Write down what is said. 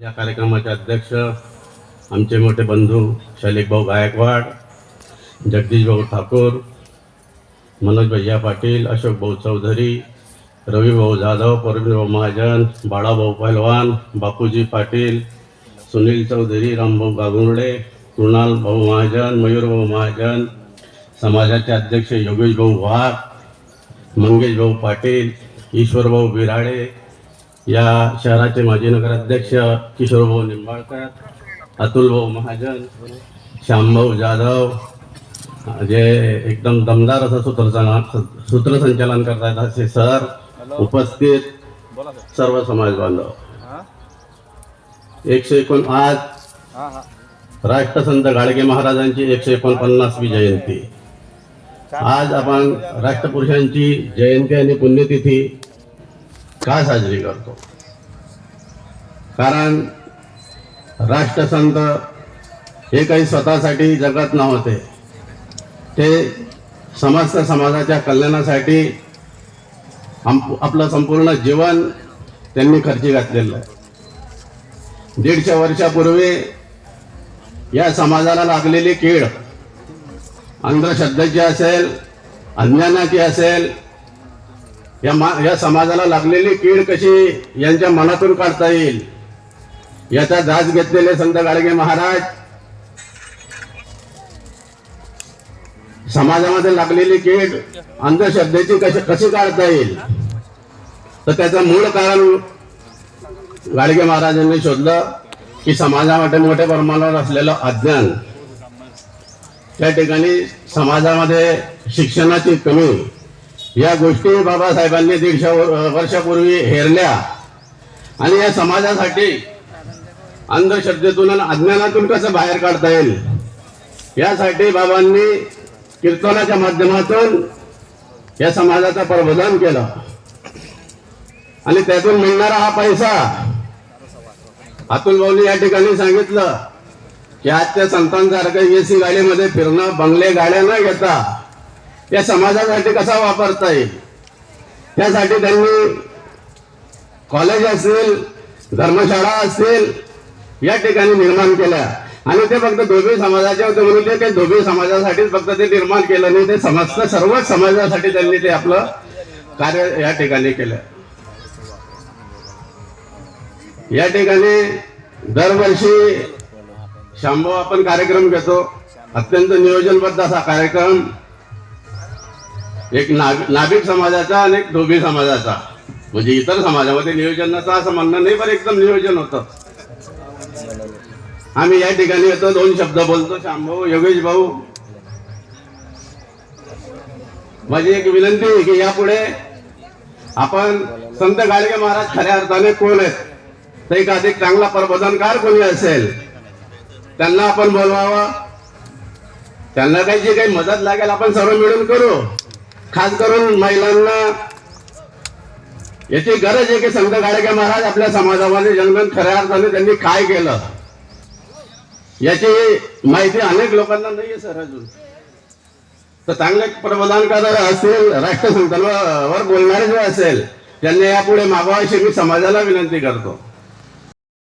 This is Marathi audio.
या कार्यक्रमाचे अध्यक्ष आमचे मोठे बंधू शैलेश भाऊ गायकवाड जगदीश भाऊ ठाकूर मनोज भैया पाटील अशोक भाऊ चौधरी रवी भाऊ जाधव परवीन महाजन बाळाभाऊ पहलवान बापूजी पाटील सुनील चौधरी रामभाऊ गागुर्डे कृणाल भाऊ महाजन मयूर भाऊ महाजन समाजाचे अध्यक्ष योगेशभाऊ वाघ मंगेश भाऊ पाटील ईश्वरभाऊ बिराडे या शहराचे माजी नगराध्यक्ष किशोरभाऊ निंबाळकर अतुलभाऊ महाजन श्यामभाऊ जाधव जे एकदम दमदार असं सूत्रसंचा सूत्रसंचालन करतात असे सर उपस्थित सर्व समाज बांधव. एकशे एकोण आज राष्ट्रसंत गाडगे महाराजांची एकशे एकोणपन्नासवी जयंती. आज आपण राष्ट्रपुरुषांची जयंती आणि पुण्यतिथी का साजरी करतो? कारण राष्ट्रसंत हे काही स्वतःसाठी जगत नव्हते. ते समस्त समाजाच्या कल्याणासाठी आपलं संपूर्ण जीवन त्यांनी खर्ची घातलेलं. आहे दीडशे वर्षापूर्वी या समाजाला लागलेली कीड अंधश्रद्धेची असेल अज्ञानाची असेल या मा या समाजाला लागलेली कीड कशी यांच्या मनातून काढता येईल? याचा दास घेतलेले संत गाडगे महाराज. समाजामध्ये लागलेली कीड अंधश्रद्धेची कशी कशी काढता येईल? तर त्याचं मूळ कारण गाडगे महाराजांनी शोधलं की समाजामध्ये मोठ्या प्रमाणावर असलेलं अज्ञान. त्या ठिकाणी समाजामध्ये शिक्षणाची कमी या गोष्टी बाबासाहेबांनी दीडशे वर्षापूर्वी हेरल्या. आणि या समाजासाठी अंधश्रद्धेतून आणि अज्ञानातून कसं बाहेर काढता येईल? यासाठी बाबांनी कीर्तनाच्या माध्यमातून या समाजाचं प्रबोधन केलं. आणि त्यातून मिळणारा हा पैसा अतुल भाऊनी या ठिकाणी सांगितलं की आज त्या संतांसारखं एसी गाडीमध्ये फिरणं बंगले गाड्या न घेता या समाजासाठी कसा वापरता येईल? त्यासाठी त्यांनी कॉलेज असेल धर्मशाळा असेल या ठिकाणी निर्माण केल्या. आणि ते फक्त धोबी समाजाचे होते म्हणून ते काही धोबी समाजासाठीच फक्त ते निर्माण केलं नाही ते समस्त सर्वच समाजासाठी त्यांनी ते आपलं कार्य या ठिकाणी केलं. या ठिकाणी दरवर्षी शांभव आपण कार्यक्रम घेतो. अत्यंत नियोजनबद्ध असा कार्यक्रम. एक नाग नाभिक समाजाचा आणि एक धोबी समाजाचा. म्हणजे इतर समाजामध्ये नियोजनाचा असं म्हणणं नाही पण एकदम नियोजन होतं. आम्ही या ठिकाणी येतो दोन शब्द बोलतो. श्यामभाऊ योगेश भाऊ. माझी एक विनंती आहे की यापुढे आपण संत गाडगे महाराज खऱ्या अर्थाने कोण आहेत तर एक अधिक चांगला प्रबोधनकार कोणी असेल त्यांना आपण बोलवावं. त्यांना काही जी काही मदत लागेल आपण सर्व मिळून करू. खास करून महिलांना याची गरज आहे की संत गाडगे महाराज आपल्या समाजामध्ये जन्मन खऱ्या अर्थाने त्यांनी काय केलं? याची माहिती अनेक लोकांना नाहीये सर अजून. तर चांगले प्रबोधनकार असतील राष्ट्रसंतांवर बोलणारे जे असेल त्यांनी यापुढे मागावा मी समाजाला विनंती करतो.